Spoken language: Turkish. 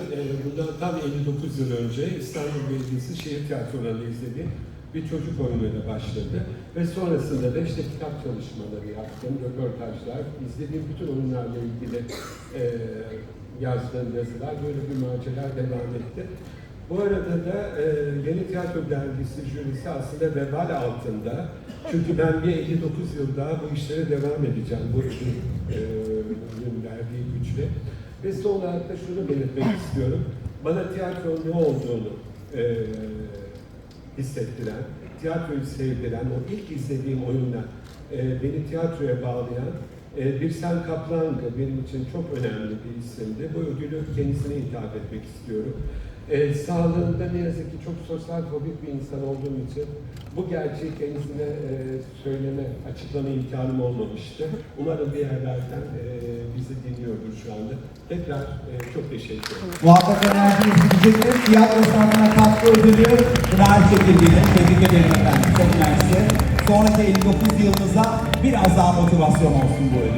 Ee, Bundan tam 59 yıl önce İstanbul Belediyesi Şehir Tiyatroları'nda izlediğim bir çocuk oyunuyla başladı. Ve sonrasında da işte kitap çalışmaları yaptım, röportajlar, izlediğim bütün oyunlarla ilgili e, yazdığım yazılar, böyle bir macera devam etti. Bu arada da e, Yeni Tiyatro Dergisi jürisi aslında vebal altında. Çünkü ben bir 59 yıl daha bu işlere devam edeceğim. Bu e, verdiği güçle. Ve son olarak da şunu belirtmek istiyorum. Bana tiyatro ne olduğunu e, hissettiren, tiyatroyu sevdiren, o ilk izlediğim oyunla e, beni tiyatroya bağlayan e, Birsen Kaplan'dı. Benim için çok önemli bir isimdi. Bu ödülü kendisine hitap etmek istiyorum. E, sağlığında ne yazık ki çok sosyal fobik bir insan olduğum için bu gerçeği kendisine e, söyleme, açıklama imkanım olmamıştı. Umarım bir yerlerden e, bizi dinliyordur şu anda. Tekrar e, çok teşekkür ederim. Muhakkak enerjiniz gidecektir. Tiyatro sanatına katkı ödülü Pınar çekildiğini tebrik ederim efendim. Çok mersi. Sonraki 59 yılınıza biraz daha motivasyon olsun bu ödül.